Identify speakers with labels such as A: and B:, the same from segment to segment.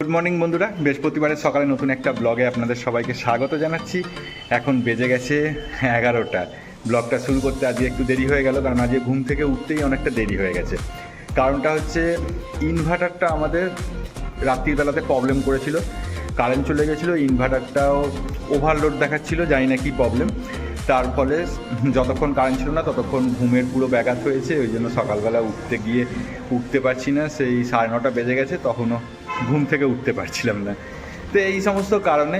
A: Good morning বন্ধুরা। বৃহস্পতিবারের সকালে নতুন একটা ব্লগে আপনাদের সবাইকে স্বাগত জানাচ্ছি। এখন বেজে গেছে এগারোটা। ব্লগটা শুরু করতে আজকে একটু দেরি হয়ে গেল, কারণ আজকে ঘুম থেকে উঠতেই অনেকটা দেরি হয়ে গেছে। কারণটা হচ্ছে ইনভার্টারটা আমাদের রাত্রিবেলাতে প্রবলেম করেছিল। কারেন্ট চলে গেছিল ইনভার্টারটাও ওভারলোড দেখাচ্ছিল, জানি না কি প্রবলেম তার ফলে যতক্ষণ কারেন্ট ছিল না, ততক্ষণ ঘুমের পুরো ব্যাঘাত হয়েছে। ওই জন্য সকালবেলা উঠতে গিয়ে উঠতে পারছি না। সেই সাড়ে নটা বেজে গেছে, তখনও ঘুম থেকে উঠতে পারছিলাম না। তো এই সমস্ত কারণে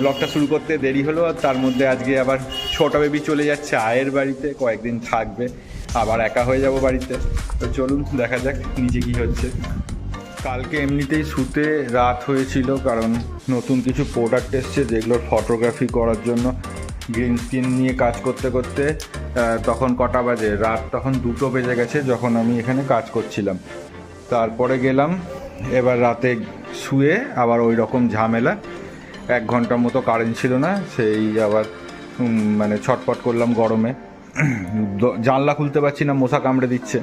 A: ব্লগটা শুরু করতে দেরি হলো আর তার মধ্যে আজকে আবার ছোটা বেবি চলে যাচ্ছে আয়ের বাড়িতে, কয়েকদিন থাকবে, আবার একা হয়ে যাব বাড়িতে। তো চলুন, দেখা যাক নিচে কী হচ্ছে। কালকে এমনিতেই শুতে রাত হয়েছিল, কারণ নতুন কিছু প্রোডাক্ট এসছে যেগুলোর ফটোগ্রাফি করার জন্য গ্রিন স্ক্রিন নিয়ে কাজ করতে করতে তখন কটা বাজে? রাত তখন দুটো বেজে গেছে যখন আমি এখানে কাজ করছিলাম। তারপরে গেলাম এবার রাতে শুয়ে আবার ওই রকম ঝামেলা। এক ঘণ্টার মতো কারেন্ট ছিল না সেই আবার মানে ছটপট করলাম গরমে। জানলা খুলতে পারছি না মশা কামড়ে দিচ্ছে।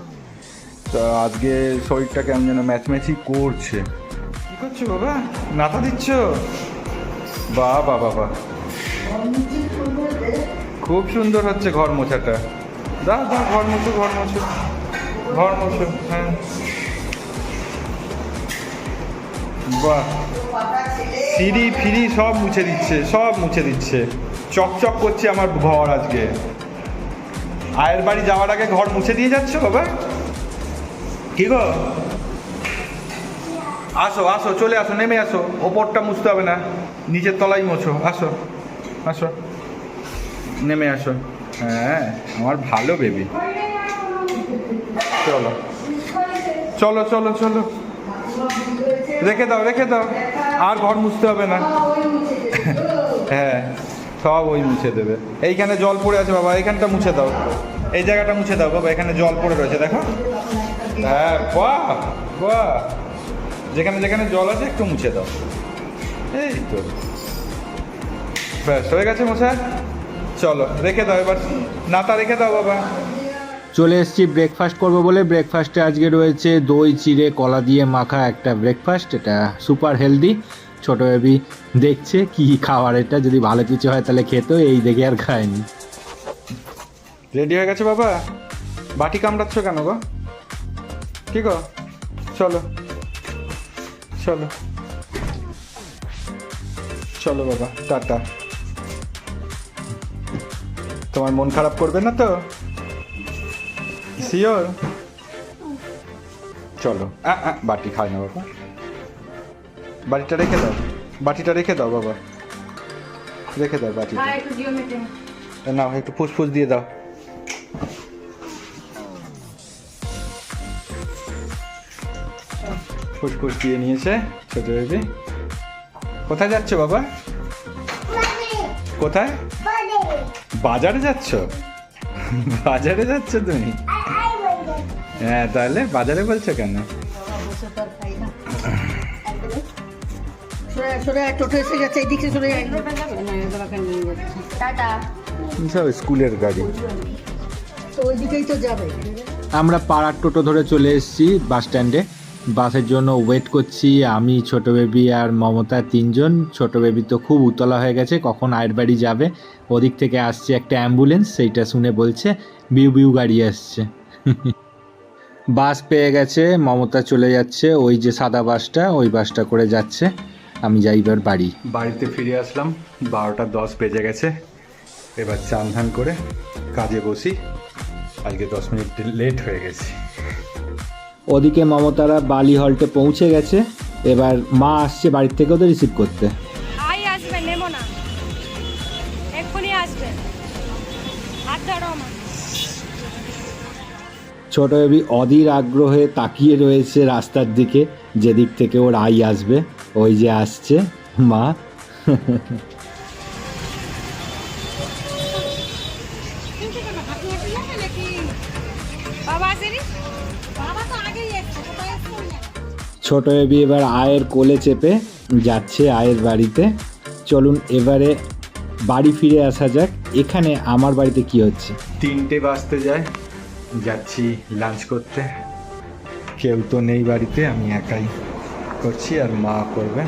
A: তা আজকে শরীরটা কেমন যেন ম্যাচম্যাচই করছে। কি করছ বাবা? নাতা দিচ্ছ? বা বা বাবা খুব সুন্দর হচ্ছে ঘর মোছাটা দা দা ঘর মোছো ঘর মোছো ঘর মোছো হ্যাঁ। সিঁড়ি ফিরি সব মুছে দিচ্ছে, সব মুছে দিচ্ছে। চকচক করছে আমার ঘর আজকে। আয়ের বাড়ি যাওয়ার আগে ঘর মুছে দিয়ে যাচ্ছ বাবা? কি গো? আসো আসো, চলে আসো, নেমে আসো। ওপরটা মুছতে হবে না, নিচের তলাই মোছো। আসো আসো। নেমে আসো। হ্যাঁ আমার ভালো বেবি চলো। চলো চলো চলো। রেখে দাও রেখে দাও। আর ঘর মুছতে হবে না। হ্যাঁ সব ওই মুছে দেবে। এইখানে জল পড়ে আছে বাবা, এইখানটা মুছে দাও। এই জায়গাটা মুছে দাও বাবা, এখানে জল পড়ে রয়েছে, দেখো। হ্যাঁ বাহ বাহ। যেখানে যেখানে জল আছে, একটু মুছে দাও। এই তো। ব্যাস, হয়ে গেছে মশাই? চলো, রেখে দাও এবার। নাতা রেখে দাও বাবা।
B: চলে এসেছি ব্রেকফাস্ট করব বলে। ব্রেকফাস্টে আজকে রয়েছে দই, চিড়ে, কলা দিয়ে মাখা একটা ব্রেকফাস্ট এটা সুপার হেলদি ছোট বেবি দেখছে কি খাবার এটা যদি ভালো কিছু হয় তাহলে খেত, এই দেখে আর খায়নি।
A: রেডি হয়ে গেছে বাবা? বাটি কামড়াচ্ছ কেন গো? কি গো? চলো। চলো। চলো বাবা, টাটা। তোমার মন খারাপ করবে না তো? শিওর চলো আ, আ, বাটি খায় না বাবা বাটিটা রেখে দাও। বাটিটা রেখে দাও বাবা রেখে দাও বাটিটা
C: হ্যাঁ একটু দিও মেটে
A: নাও একটু ফুসফুস দিয়ে দাও। ফুসফুস দিয়ে নিয়েছে ছোট বেবি কোথায় যাচ্ছ বাবা কোথায়? বাজারে যাচ্ছ? বাজারে যাচ্ছ তুমি? হ্যাঁ তাহলে বাজারে বলছো কেন। সব স্কুলের গাড়ি।
B: আমরা পাড়ার টোটো ধরে চলে এসেছি বাস স্ট্যান্ডে। বাসের জন্য ওয়েট করছি। আমি, ছোট বেবি আর মমতা তিনজন। ছোট বেবি তো খুব উতলা হয়ে গেছে, কখন আয়ের বাড়ি যাবে? ওদিক থেকে আসছে একটা অ্যাম্বুলেন্স সেইটা শুনে বলছে, বিউ বিউ গাড়ি আসছে। বাস পেয়ে গেছে, মমতা চলে যাচ্ছে, ওই যে সাদা বাসটা, ওই বাসটা করে যাচ্ছে। আমি যাই এবার বাড়ি।
A: বাড়িতে ফিরে আসলাম, বারোটা দশ বেজে গেছে। এবার চান ধান করে কাজে বসি। আজকে দশ মিনিট লেট হয়ে গেছি।
B: ওদিকে মমতারা বালি হল্টে পৌঁছে গেছে। এবার মা আসছে বাড়ির থেকে ওদের রিসিভ করতে।
D: আই আসবে নেমো না। এক্ষুনি আসবে। হাত ধরো আমার
B: ছোট বেবি অধীর আগ্রহে তাকিয়ে রয়েছে রাস্তার দিকে। যেদিক থেকে ওর আই আসবে ওই যে আসছে মা। ছোট এবি এবার আয়ের কোলে চেপে যাচ্ছে আয়ের বাড়িতে। চলুন এবারে বাড়ি ফিরে আসা যাক এখানে আমার বাড়িতে কি হচ্ছে?
A: তিনটে বাজতে যায় যাচ্ছি লাঞ্চ করতে। কেউ তো নেই বাড়িতে আমি একাই করছি আর মা করবে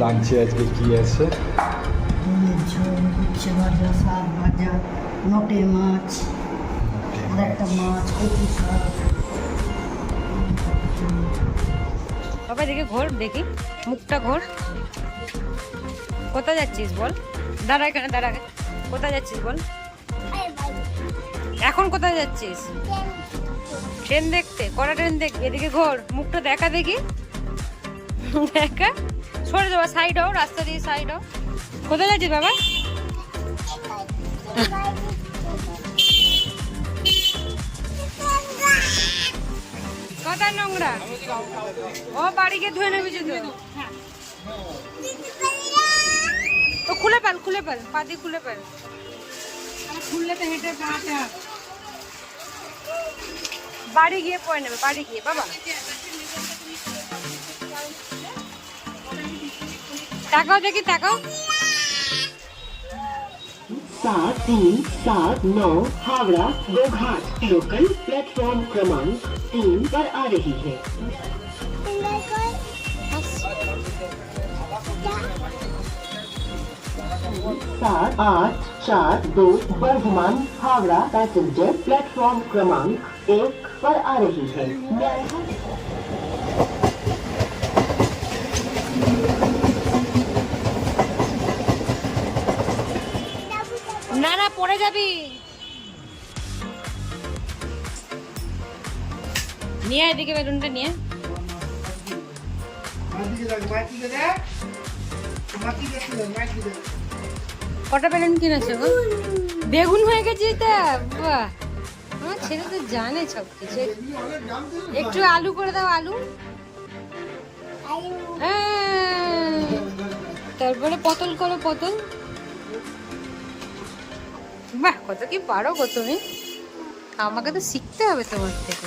A: লাঞ্চে আজকে কি আছে?
E: উচ্ছে ভাজা শাক ভাজা নটে মাছ আর একটা মাছ। কচু শাক।
D: বাবা দেখি ঘোর, দেখি। মুখটা ঘোর। কোথায় যাচ্ছিস বল? দাঁড়া এখানে, দাঁড়া। কোথায় যাচ্ছিস বল? এখন কোথায় যাচ্ছিস? ট্রেন দেখতে, কটা ট্রেন দেখ, এদিকে ঘোর। মুখটা দেখা দেখি। দেখা। সরে যাবা সাইড হও, রাস্তা দিয়ে সাইড হও। কোথায় যাচ্ছিস বাবা? কোথায় নোংরা ও বাড়ি গিয়ে ধুয়ে নেবি যদি তো খুলে পাল খুলে পাল পা দিয়ে খুলে পাল খুললে তো হেঁটে পাটা বাড়ি গিয়ে পরে নেবে বাড়ি গিয়ে বাবা তাকাও দেখি তাকাও
C: सात तीन सात नौ हावड़ा गोघाट लोकल प्लेटफॉर्म क्रमांक तीन पर आ रही है सात आठ चार दो बर्धमान हावड़ा पैसेंजर प्लेटफॉर्म क्रमांक एक पर आ रही है न्याय
D: না না পড়ে যাবি নিয়ে এদিকে বেলুনটা নিয়ে। কটা বেলুন কিনেছো গো? বেগুন হয়ে গেছে তা বাহ! আমার ছেলে তো জানে সব কিছু একটু আলু করে দাও, আলু। হ্যাঁ। তারপরে পটল করো, পটল। বাহ, কত কি পারো গো তুমি। আমাকে তো শিখতে হবে তোমার থেকে।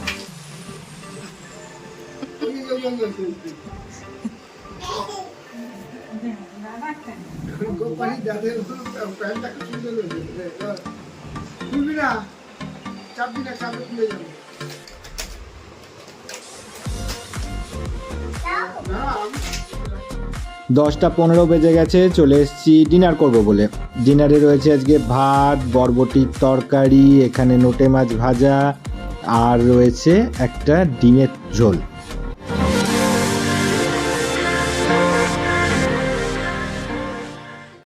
B: দশটা পনেরো বেজে গেছে, চলে এসেছি ডিনার করব বলে। ডিনারে রয়েছে আজকে ভাত, বরবটির তরকারি, এখানে নোটে মাছ ভাজা, আর রয়েছে একটা ডিমের ঝোল।